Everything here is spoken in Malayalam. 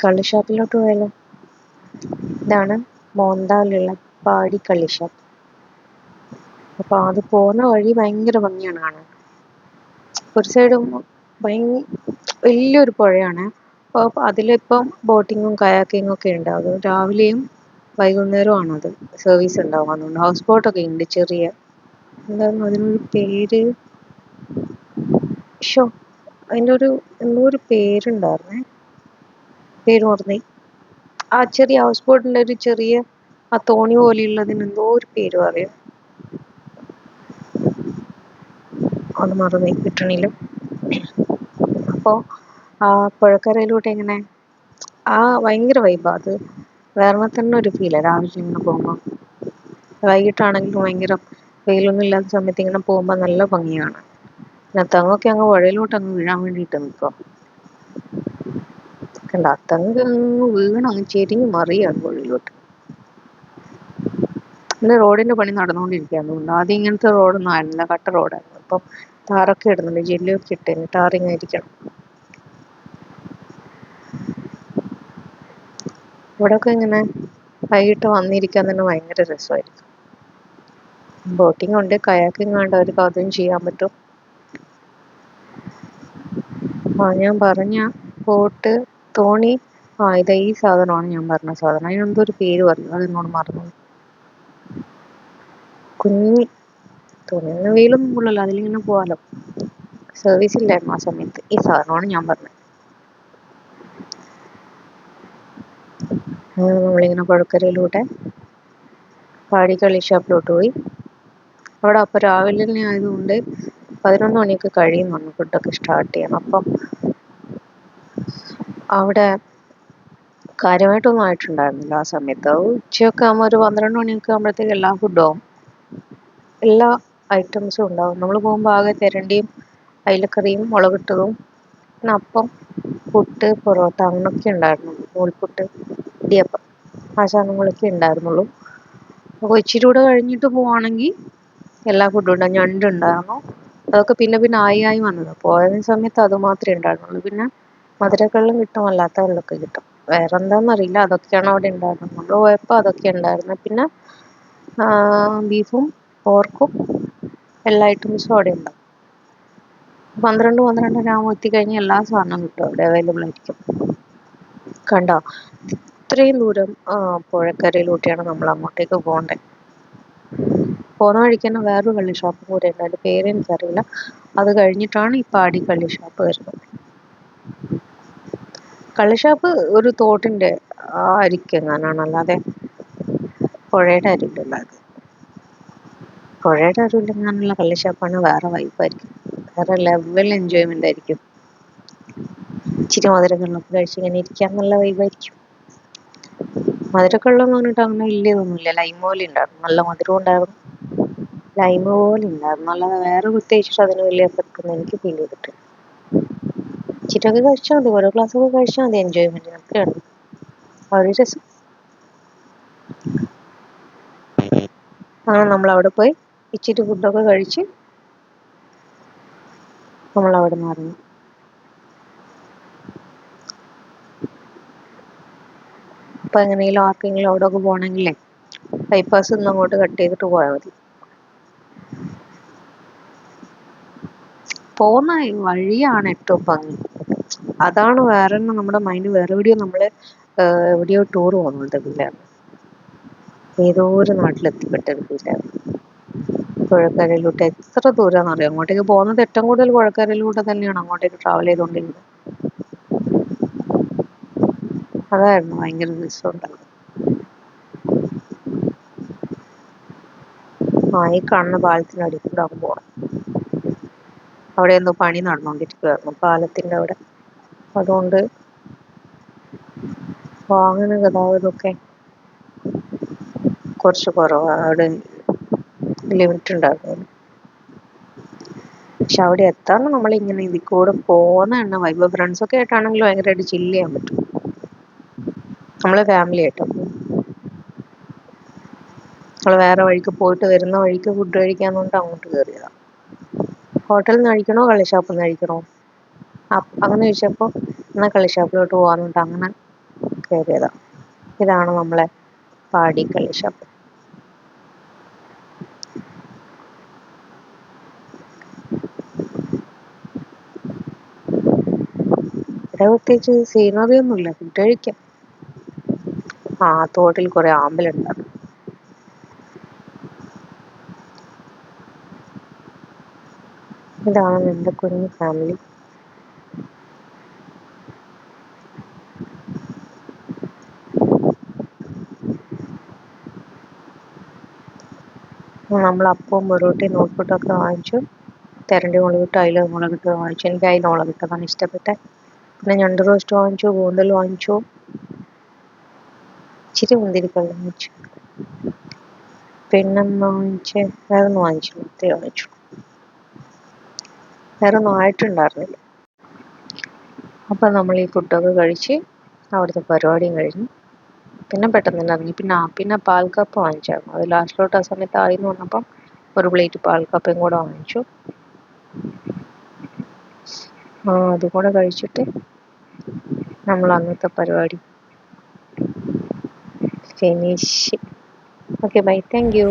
കള്ള് ഷാപ്പിലോട്ട് പോയാലോ? ഇതാണ് മോണ്ടാലിലുള്ള പാടി കള്ള് ഷാപ്പ്. അപ്പോൾ അത് പോകുന്ന വഴി ഭയങ്കര ഭംഗിയാണ് കാണാൻ. ഒരു സൈഡ് ഭയങ്കര വലിയൊരു പുഴയാണ്. അപ്പോൾ അതിലിപ്പം ബോട്ടിങ്ങും കയാക്കിങ്ങും ഒക്കെ ഉണ്ട്. അത് രാവിലെയും വൈകുന്നേരവും ആണ് അത് സർവീസ് ഉണ്ടാവും അതുകൊണ്ട് ഹൗസ് ബോട്ടൊക്കെ ഉണ്ട് ചെറിയ. എന്തായിരുന്നു അതിനൊരു പേര്? ഷോ അതിന്റെ ഒരു എന്തോ ഒരു പേരുണ്ടായിരുന്നേ. പേര് മറന്നേ. ആ ചെറിയ ഹൗസ് ബോട്ടിന്റെ ഒരു ചെറിയ ആ തോണി പോലെയുള്ളതിന് എന്തോ ഒരു പേര് പറയും. അത് മറന്നു കിട്ടണില്ല. അപ്പോൾ ആ പുഴക്കരയിലോട്ട് ഇങ്ങനെ ആ ഭയങ്കര വൈബാണ് അത്. വേറെ തന്നെ ഒരു ഫീലാണ് രാവിലെ ഇങ്ങനെ പോകുമ്പോൾ വൈകിട്ടാണെങ്കിലും ഭയങ്കര വെയിലൊന്നും ഇല്ലാത്ത സമയത്ത് ഇങ്ങനെ പോകുമ്പോൾ നല്ല ഭംഗിയാണ്. പിന്നെ തെങ്ങൊക്കെ അങ്ങ് പുഴയിലോട്ട് അങ്ങ് വീഴാൻ വേണ്ടിയിട്ട് നിൽക്കുക കണ്ട തെങ്ങ് അങ്ങ് വീണ് അങ്ങ് ചെരിഞ്ഞ് മറിയാണ് പുഴയിലോട്ട്. പിന്നെ റോഡിന്റെ പണി നടന്നുകൊണ്ടിരിക്കുകയാണ്. അതുകൊണ്ട് ആദ്യം ഇങ്ങനത്തെ റോഡൊന്നും ആയിരുന്നില്ല കട്ട റോഡായിരുന്നു. അപ്പം ടാറൊക്കെ ഇടുന്നുണ്ട് ജെല്ലിയൊക്കെ ഇട്ടേന് ടാറിങ് ആയിരിക്കണം. ഇവിടെയൊക്കെ ഇങ്ങനെ വൈകിട്ട് വന്നിരിക്കാൻ തന്നെ ഭയങ്കര രസമായിരിക്കും. ബോട്ടിംഗ് ഉണ്ട് കയാക്കിംഗ് ഉണ്ട് അവർക്ക് അതും ചെയ്യാൻ പറ്റും. ആ ഞാൻ പറഞ്ഞ ബോട്ട് തോണി? ആ ഇതാ ഈ സാധനമാണ് ഞാൻ പറഞ്ഞ സാധനം. അതിനെന്തോ ഒരു പേര് പറഞ്ഞു. അത് എന്നോട് മറന്നു കുഞ്ഞി തോണി അങ്ങനെ വെയിലൊന്നും കൊള്ളല്ലോ അതിലിങ്ങനെ പോവാലോ. സർവീസ് ഇല്ലായിരുന്നു ആ സമയത്ത്. ഈ സാധനമാണ് ഞാൻ പറഞ്ഞത്. അങ്ങനെ നമ്മളിങ്ങനെ പുഴക്കരയിലൂടെ പാടിക്കളി ഷാപ്പിലോട്ട് പോയി. അവിടെ അപ്പോൾ രാവിലെ തന്നെ ആയതുകൊണ്ട് പതിനൊന്ന് മണിയൊക്കെ കഴിയും വന്നു ഫുഡൊക്കെ സ്റ്റാർട്ട് ചെയ്യാൻ അപ്പം അവിടെ കാര്യമായിട്ടൊന്നും ആയിട്ടുണ്ടായിരുന്നില്ല ആ സമയത്ത്. ഉച്ചയൊക്കെ ആകുമ്പോൾ ഒരു പന്ത്രണ്ട് മണിയൊക്കെ ആകുമ്പോഴത്തേക്ക് എല്ലാ ഫുഡും എല്ലാ ഐറ്റംസും ഉണ്ടാവും. നമ്മൾ പോകുമ്പോൾ ആകെ തിരണ്ടിയും അയിലക്കറിയും മുളകിട്ടതും പിന്നെ അപ്പം പുട്ട് പൊറോട്ട അങ്ങനെയൊക്കെ ഉണ്ടായിരുന്നു. നൂൽപുട്ട് ഇടിയപ്പം ആ സാധനങ്ങളൊക്കെ ഉണ്ടായിരുന്നുള്ളൂ. അപ്പോൾ ഇച്ചിരി കൂടെ കഴിഞ്ഞിട്ട് പോവുകയാണെങ്കിൽ എല്ലാ ഫുഡും ഉണ്ടാകും ഞണ്ട് ഉണ്ടായിരുന്നു. അതൊക്കെ പിന്നെ പിന്നെ ആയി ആയി വന്നത്. പോയ സമയത്ത് അത് മാത്രമേ ഉണ്ടായിരുന്നുള്ളൂ. പിന്നെ മധുരക്കള്ളും കിട്ടും അല്ലാത്ത വെള്ളമൊക്കെ കിട്ടും. വേറെ എന്താണെന്നറിയില്ല അതൊക്കെയാണ് അവിടെ ഉണ്ടായിരുന്നത്. നമ്മൾ പോയപ്പോൾ അതൊക്കെ ഉണ്ടായിരുന്നു. പിന്നെ ബീഫും പോർക്കും എല്ലാ ഐറ്റംസും അവിടെ ഉണ്ടാവും പന്ത്രണ്ട് പന്ത്രണ്ടര ആകുമ്പോൾ എത്തിക്കഴിഞ്ഞാൽ എല്ലാ സാധനവും കിട്ടും അവിടെ അവൈലബിൾ ആയിരിക്കും. കണ്ടോ? ഇത്രയും ദൂരം പുഴക്കരയിലൂടെയാണ് നമ്മൾ അങ്ങോട്ടേക്ക് പോകേണ്ടത് പോകുന്ന വഴിക്ക് തന്നെ വേറൊരു കള്ളി ഷോപ്പ് കൂടെ ഉണ്ട്. അതിന്റെ പേര് എനിക്കറിയില്ല. അത് കഴിഞ്ഞിട്ടാണ് ഈ പാടി കള്ളി ഷോപ്പ് വരുന്നത്. കള്ളി ഷാപ്പ് ഒരു തോട്ടിന്റെ ആ അരിക്കെങ്ങാനാണ് അല്ലാതെ പുഴയുടെ അരികിലല്ല അത്. പുഴയുടെ അരിയിലെങ്ങാനുള്ള കള്ളുഷാപ്പാണ് വേറെ വൈബായിരിക്കും വേറെ ലെവൽ എൻജോയ്മെന്റ് ആയിരിക്കും. ഇച്ചിരി മധുരക്കള്ളൊക്കെ കഴിച്ച് ഇങ്ങനെ ഇരിക്കാൻ നല്ല വൈബായിരിക്കും മധുരക്കള്ളം എന്ന് പറഞ്ഞിട്ട് അങ്ങനെ വലിയതൊന്നുമില്ല ലൈം പോലെ ഉണ്ടായിരുന്നു. നല്ല മധുരം ഉണ്ടായിരുന്നു. ലൈം പോലെ ഉണ്ടായിരുന്നു. അല്ലാതെ വേറെ പ്രത്യേകിച്ചിട്ട് അതിന് വലിയ എഫക്റ്റ് ഒന്നും എനിക്ക് ഫീൽ ചെയ്തിട്ടില്ല. ഇച്ചിരിയൊക്കെ കഴിച്ചാൽ മതി. ഓരോ ഗ്ലാസ്സൊക്കെ കഴിച്ചാൽ മതി. എൻജോയ്മെന്റിനൊക്കെയാണ് ഒരു രസം. അങ്ങനെ നമ്മൾ അവിടെ പോയി ഇച്ചിരി ഫുഡൊക്കെ കഴിച്ച് നമ്മൾ അവിടെ നിന്ന് ഇറങ്ങി. അപ്പോൾ എങ്ങനെയെങ്കിലും ആർക്കെങ്കിലും അവിടെ ഒക്കെ പോകണമെങ്കിലേ ബൈപ്പാസ് നിന്ന് അങ്ങോട്ട് കട്ട് ചെയ്തിട്ട് പോയാൽ മതി. പോകുന്ന വഴിയാണ് ഏറ്റവും ഭംഗി. അതാണ് വേറെ നമ്മുടെ മൈൻഡ് വേറെ എവിടെയോ നമ്മൾ എവിടെയോ ടൂർ പോകുന്നത് ഫീലാണ് ഏതോ ഒരു നാട്ടിലെത്തിപ്പെട്ട ഒരു ഫീലാണ് പുഴക്കരയിലൂടെ എത്ര ദൂരമാണെന്ന് അറിയാം? അങ്ങോട്ടേക്ക് പോകുന്നത് ഏറ്റവും കൂടുതൽ പുഴക്കരയിലൂടെ തന്നെയാണ് അങ്ങോട്ടേക്ക് ട്രാവൽ ചെയ്തുകൊണ്ടിരുന്നത് അതായിരുന്നു ഭയങ്കര രസമുണ്ടായിരുന്നു ആ ഈ കാണുന്ന പാലത്തിന്റെ അടിയിൽ കൂടെ അങ്ങ് പോകണം അവിടെ എന്തോ പണി നടന്നുകൊണ്ടിരിക്കുകയായിരുന്നു പാലത്തിന്റെ അവിടെ. അതുകൊണ്ട് വാഹന ഗതാഗതമൊക്കെ കുറച്ച് കുറവാണ് അവിടെ ലിമിറ്റ് ഉണ്ടായിരുന്നു പക്ഷെ അവിടെ എത്താൻ നമ്മളിങ്ങനെ ഇതിൽ കൂടെ പോകുന്ന എണ്ണ വൈബ് ഫ്രണ്ട്സൊക്കെ ആയിട്ടാണെങ്കിൽ ഭയങ്കരമായിട്ട് ചില്ല് ചെയ്യാൻ പറ്റും. നമ്മൾ ഫാമിലി ആയിട്ടോ. നമ്മൾ വേറെ വഴിക്ക് പോയിട്ട് വരുന്ന വഴിക്ക് ഫുഡ് കഴിക്കാന്നുകൊണ്ട് കൊണ്ട് അങ്ങോട്ട് കയറിയതാണ് ഹോട്ടലിൽ നിന്ന് കഴിക്കണോ കള്ളിഷാപ്പിൽ നിന്ന് കഴിക്കണോ? അങ്ങനെ ചോദിച്ചപ്പോൾ എന്നാൽ കള്ളി ഷാപ്പിലോട്ട് പോകാമെന്ന് പറഞ്ഞിട്ട് അങ്ങനെ കയറിയതാണ് ഇതാണ് നമ്മളെ പാടി കളി ഷാപ്പ്. ഇവിടെ പ്രത്യേകിച്ച് സീനറി ഒന്നുമില്ല ഫുഡ് കഴിക്കാം. ആ തോട്ടിൽ കുറെ ആമ്പലുണ്ടാകും ഇതാണ് എന്റെ കുഞ്ഞു ഫാമിലി നമ്മൾ അപ്പവും പൊറോട്ടയും നൂൽപുട്ടൊക്കെ വാങ്ങിച്ചു. തെരണ്ടി മുളകിട്ട് അയില മുളകിട്ട് വാങ്ങിച്ചു. എനിക്ക് അയില മുളകിട്ടതാണ് ഇഷ്ടപ്പെട്ടെ പിന്നെ ഞണ്ട് റോസ്റ്റ് വാങ്ങിച്ചു കൂന്തൽ വാങ്ങിച്ചു. ഇച്ചിരി മുന്തിരിക്കള്ളി വാങ്ങിച്ചു. പിന്നെ വാങ്ങിച്ചേ? വേറെ ഒന്നും വാങ്ങിച്ചില്ല. ഇത്രയും വാങ്ങിച്ചു. വേറെ ഒന്നും ആയിട്ടുണ്ടായിരുന്നില്ല. അപ്പം നമ്മൾ ഈ ഫുഡൊക്കെ കഴിച്ച് അവിടുത്തെ പരിപാടിയും കഴിഞ്ഞു. പിന്നെ പെട്ടെന്ന് തന്നെ ഇറങ്ങി. പിന്നെ പിന്നെ പാൽ കപ്പ് വാങ്ങിച്ചായിരുന്നു. അത് ലാസ്റ്റിലോട്ട് ആ സമയത്ത് ആയി എന്ന് പറഞ്ഞപ്പം ഒരു പ്ലേറ്റ് പാൽ കപ്പയും കൂടെ വാങ്ങിച്ചു. ആ അതും കൂടെ കഴിച്ചിട്ട് നമ്മൾ അന്നത്തെ പരിപാടി finish okay bye thank you